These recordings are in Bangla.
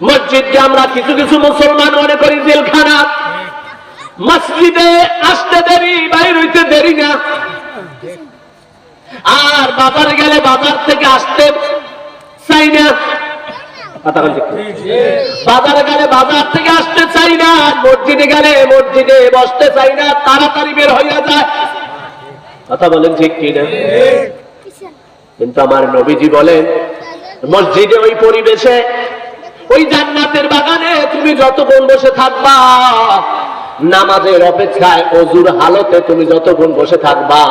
মসজিদকে আমরা কিছু কিছু মুসলমান মনে করি জেলখানা। মসজিদে আসতে দেরি বাইর হইতে দেরি না। আর বাজার গেলে বাজার থেকে আসতে চাই না? বাজারে গেলে বাজার থেকে আসতে চাই না। মসজিদে গেলে মসজিদে বসতে চাই না। তাড়াতাড়ি বের হইয়া যায়। কথা বলেন ঠিক কি না কিন্তু আমার নবীজি বলেন মসজিদে ওই পরিবেশে ওই জান্নাতের বাগানে তুমি যতক্ষণ বসে থাকবা, নামাজের অপেক্ষায় অজুর হালতে তুমি যতক্ষণ বসে থাকবা,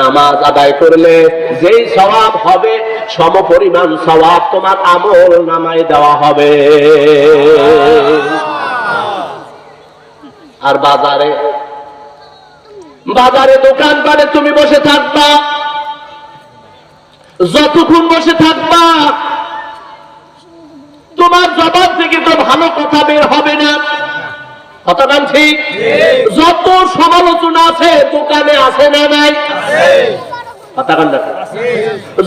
নামাজ আদায় করলে যেই স্বভাব হবে, সম পরিমাণ স্বভাব তোমার আমল নামায় দেওয়া হবে। আর বাজারে বাজারে দোকান পারে তুমি বসে থাকবা, যতক্ষণ বসে থাকবা তোমার জবাব থেকে তো ভালো কথা বের হবে না। যত সমালোচনা আছে, দোকানে আছে না নাই?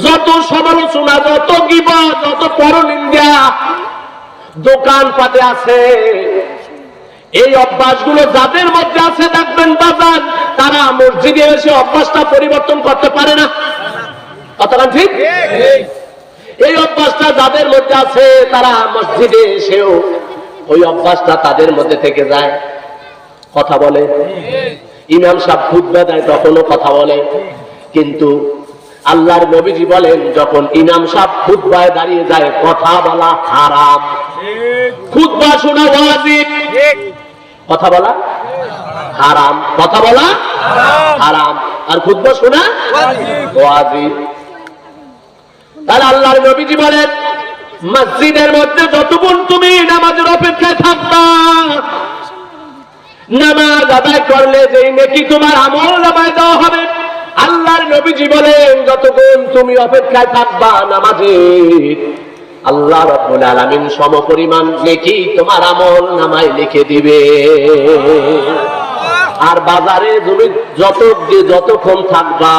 যত সমালোচনা, যত গিবা যত পরনিন্দা দোকান পাতে আছে, এই অভ্যাসগুলো যাদের মধ্যে আছে, দেখবেন বাজার, তারা মসজিদে এসে অভ্যাসটা পরিবর্তন করতে পারে না। কথাটা ঠিক? এই অভ্যাসটা যাদের মধ্যে আছে, তারা মসজিদে এসেও ওই অভ্যাসটা তাদের মধ্যে থেকে যায়। কথা বলে। ইমাম সাহেব খুদ্া দেয়, তখনও কথা বলে। কিন্তু আল্লাহর নবীজি বলেন, যখন ইমাম সাহেব খুদ্ায় দাঁড়িয়ে যায়, কথা বলা হারাম। খুদ্া শোনা ওয়াজিব। কথা বলা হারাম। কথা বলা হারাম। আর খুদ্া শোনা ওয়াজিব। তাহলে আল্লাহর নবীজি বলেন, মসজিদের মধ্যে যতক্ষণ তুমি নামাজের অপেক্ষায় থাকবা, নামাজ আদায় করলে যেই নাকি তোমার আমল নামায় দেওয়া হবে। আল্লাহর নবীজি বলেন, যতক্ষণ তুমি অপেক্ষায় থাকবা নামাজের আল্লাহ রব্বুল আলামিন সম পরিমাণ নেকি তোমার আমল নামায় লিখে দিবে। আর বাজারে তুমি যত যতক্ষণ থাকবা,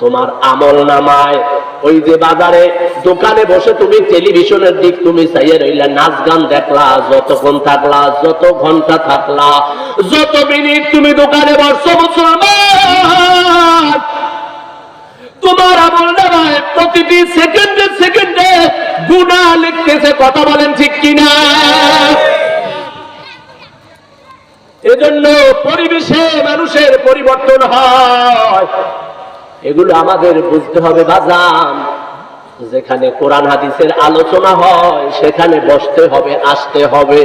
তোমার আমল নামায় ওই যে বাজারে দোকানে বসে তুমি টেলিভিশনের দিক তুমি চাইয়ে রইলা, নাচ গান দেখলা, যতক্ষণ থাকলা, যত ঘণ্টা থাকলা, যত মিনিট তুমি দোকানে বসছো, মুসলমান! তোমার আমল প্রতিটি সেকেন্ডে সেকেন্ডে গুণা লিখতেছে, কথা বলেন ঠিক কিনা? এজন্য পরিবেশে মানুষের পরিবর্তন হয়। এগুলো আমাদের বুঝতে হবে বাজান। যেখানে কোরআন হাদিসের আলোচনা হয়, সেখানে বসতে হবে, আসতে হবে।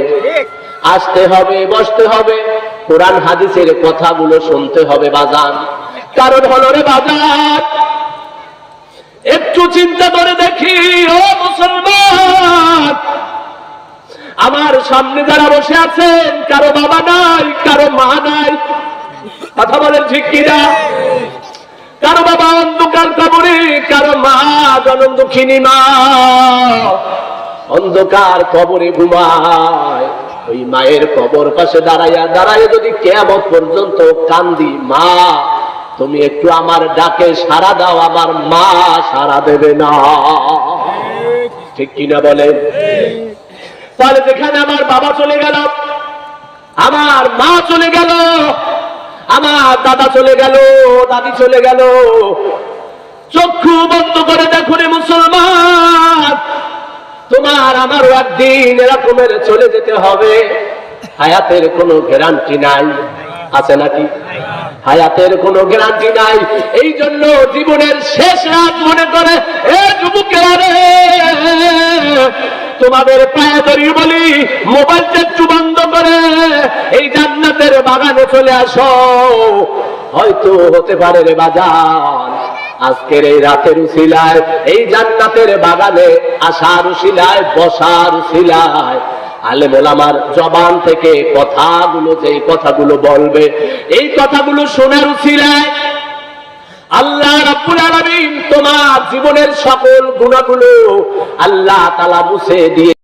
আসতে হবে, বসতে হবে। কোরআন হাদিসের কথাগুলো শুনতে হবে বাজান। কারণ হলো রে বাজান, একটু চিন্তা করে দেখি, ও মুসলমান, আমার সামনে যারা বসে আছেন, কারও বাবা নাই, কারও মা নাই। কথা বলেন ঠিক কিনা? কারও বাবা অন্ধকার কবরে, কারও মা জনম দুঃখিনী মা অন্ধকার কবরে ঘুমায়, ওই মায়ের কবর পাশে দাঁড়াইয়া দাঁড়াইয়া যদি কেমন পর্যন্ত কান্দি, মা, তুমি একটু আমার ডাকে সারা দাও, আমার মা সারা দেবে না। ঠিক কিনা বলে তাহলে যেখানে আমার বাবা চলে গেল, আমার মা চলে গেল আমার দাদা চলে গেল, দাদি চলে গেল। চক্ষু বন্ধ করে দেখো রে মুসলমান। তোমার আমারও একদিন এরকমের চলে যেতে হবে। হায়াতের কোনো গ্যারান্টি নাই। আছে নাকি? হায়াতের কোনো গ্যারান্টি নাই। এই জন্য জীবনের শেষ রাত মনে করে, এ যুবকেরা রে, তোমাদের পায়ে ধরি বলি, মোবাইলটা একটু বন্ধ করে, এই বাগানে চলে আসো। হয়তো হতে পারে রে বাজান, আজকের এই রাতের উশিলায়, এই জান্নাতের বাগানে আসার উশিলায়, বসার উশিলায় আলেম ওলামার জবান থেকে কথাগুলো যে কথাগুলো বলবে, এই কথাগুলো শোনার উশিলায় আল্লাহ রাব্বুল আলামিন তোমার জীবনের সকল গুণাগুলো আল্লাহ তাআলা মুছে দিয়ে